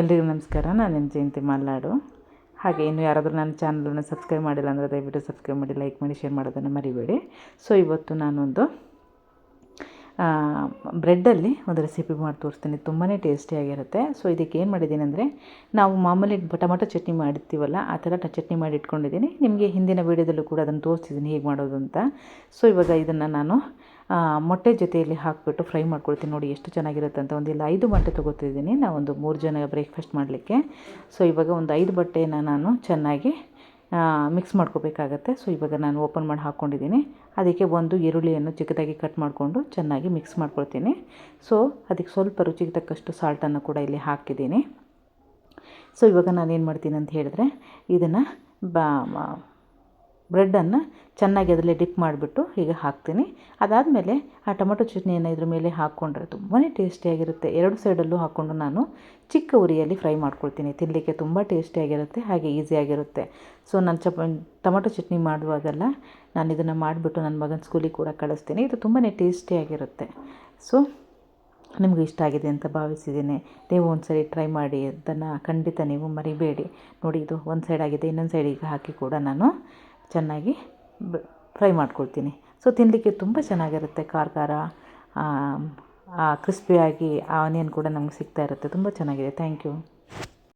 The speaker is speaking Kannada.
ಎಲ್ರಿಗೂ ನಮಸ್ಕಾರ, ನಾನು ನಿಮ್ಮ ಜಯಂತಿ ಮಲ್ನಾಡು. ಹಾಗೆ ಇನ್ನು ಯಾರಾದರೂ ನನ್ನ ಚಾನಲನ್ನು ಸಬ್ಸ್ಕ್ರೈಬ್ ಮಾಡಿಲ್ಲ ಅಂದರೆ ದಯವಿಟ್ಟು ಸಬ್ಸ್ಕ್ರೈಬ್ ಮಾಡಿ, ಲೈಕ್ ಮಾಡಿ, ಶೇರ್ ಮಾಡೋದನ್ನು ಮರಿಬೇಡಿ. ಸೊ ಇವತ್ತು ನಾನೊಂದು ಬ್ರೆಡ್ಡಲ್ಲಿ ಒಂದು ರೆಸಿಪಿ ಮಾಡಿ ತೋರಿಸ್ತೀನಿ. ತುಂಬಾ ಟೇಸ್ಟಿಯಾಗಿರುತ್ತೆ ಸೊ ಇದಕ್ಕೆ ಏನು ಮಾಡಿದ್ದೀನಿ ಅಂದರೆ, ನಾವು ಮಾಮೂಲಿ ಟೊಮೊಟೊ ಚಟ್ನಿ ಮಾಡಿರ್ತೀವಲ್ಲ, ಆ ಥರ ಚಟ್ನಿ ಮಾಡಿ ಇಟ್ಕೊಂಡಿದ್ದೀನಿ. ನಿಮಗೆ ಹಿಂದಿನ ವೀಡಿಯೋದಲ್ಲೂ ಕೂಡ ಅದನ್ನು ತೋರಿಸಿದ್ದೀನಿ ಹೇಗೆ ಮಾಡೋದು ಅಂತ. ಸೊ ಇವಾಗ ಇದನ್ನು ನಾನು ಮೊಟ್ಟೆ ಜೊತೆಯಲ್ಲಿ ಹಾಕಿಬಿಟ್ಟು ಫ್ರೈ ಮಾಡ್ಕೊಳ್ತೀನಿ ನೋಡಿ ಎಷ್ಟು ಚೆನ್ನಾಗಿರುತ್ತೆ ಅಂತ. ಒಂದಿಲ್ಲ ಐದು ಮೊಟ್ಟೆ ತೊಗೋತಿದ್ದೀನಿ. ಒಂದು ಮೂರು ಜನ ಬ್ರೇಕ್ಫಾಸ್ಟ್ ಮಾಡಲಿಕ್ಕೆ. ಸೊ ಇವಾಗ ಒಂದು ಐದು ಬಟ್ಟೆನ ನಾನು ಚೆನ್ನಾಗಿ ಮಿಕ್ಸ್ ಮಾಡ್ಕೋಬೇಕಾಗತ್ತೆ. ಸೊ ಇವಾಗ ನಾನು ಓಪನ್ ಮಾಡಿ ಹಾಕ್ಕೊಂಡಿದ್ದೀನಿ ಅದಕ್ಕೆ ಒಂದು ಈರುಳ್ಳಿಯನ್ನು ಚಿಕ್ಕದಾಗಿ ಕಟ್ ಮಾಡಿಕೊಂಡು ಚೆನ್ನಾಗಿ ಮಿಕ್ಸ್ ಮಾಡ್ಕೊಳ್ತೀನಿ. ಸೊ ಅದಕ್ಕೆ ಸ್ವಲ್ಪ ರುಚಿಗೆ ತಕ್ಕಷ್ಟು ಸಾಲ್ಟನ್ನು ಕೂಡ ಇಲ್ಲಿ ಹಾಕಿದ್ದೀನಿ. ಸೊ ಇವಾಗ ಏನು ಮಾಡ್ತೀನಿ ಅಂತ ಹೇಳಿದ್ರೆ, ಇದನ್ನು ಬಾ ಬ್ರೆಡ್ಡನ್ನು ಚೆನ್ನಾಗಿ ಅದರಲ್ಲಿ ಡಿಪ್ ಮಾಡಿಬಿಟ್ಟು ಹೀಗೆ ಹಾಕ್ತೀನಿ. ಅದಾದಮೇಲೆ ಆ ಟೊಮೊಟೊ ಚಟ್ನಿಯನ್ನು ಇದ್ರ ಮೇಲೆ ಹಾಕ್ಕೊಂಡ್ರೆ ತುಂಬಾ ಟೇಸ್ಟಿಯಾಗಿರುತ್ತೆ. ಎರಡು ಸೈಡಲ್ಲೂ ಹಾಕ್ಕೊಂಡು ನಾನು ಚಿಕ್ಕ ಉರಿಯಲ್ಲಿ ಫ್ರೈ ಮಾಡ್ಕೊಳ್ತೀನಿ. ತಿನ್ನಲಿಕ್ಕೆ ತುಂಬ ಟೇಸ್ಟಿಯಾಗಿರುತ್ತೆ, ಹಾಗೆ ಈಸಿಯಾಗಿರುತ್ತೆ. ಸೊ, ನಾನು ಚಪ ಟೊಮೊಟೊ ಚಟ್ನಿ ಮಾಡುವಾಗೆಲ್ಲ, ನಾನು ಇದನ್ನು ಮಾಡಿಬಿಟ್ಟು ನನ್ನ ಮಗನ ಸ್ಕೂಲಿಗೆ ಕೂಡ ಕಳಿಸ್ತೀನಿ. ಇದು ತುಂಬಾ ಟೇಸ್ಟಿಯಾಗಿರುತ್ತೆ. ಸೊ, ನಿಮಗೆ ಇಷ್ಟ ಆಗಿದೆ ಅಂತ ಭಾವಿಸಿದ್ದೀನಿ. ನೀವು ಒಂದು ಸರಿ ಟ್ರೈ ಮಾಡಿ, ಅದನ್ನು ಖಂಡಿತ ನೀವು ಮರಿಬೇಡಿ. ನೋಡಿ, ಇದು ಒಂದು ಸೈಡ್ ಆಗಿದೆ, ಇನ್ನೊಂದು ಸೈಡಿಗೆ ಹಾಕಿ ಕೂಡ ನಾನು ಚೆನ್ನಾಗಿ ಫ್ರೈ ಮಾಡ್ಕೊಳ್ತೀನಿ. ಸೊ ತಿನ್ನಲಿಕ್ಕೆ ತುಂಬ ಚೆನ್ನಾಗಿರುತ್ತೆ ಖಾರ ಖಾರ ಕ್ರಿಸ್ಪಿಯಾಗಿ ಆ ಆನಿಯನ್ ಕೂಡ ನಮ್ಗೆ ಸಿಗ್ತಾ ಇರುತ್ತೆ. ತುಂಬ ಚೆನ್ನಾಗಿದೆ. Thank you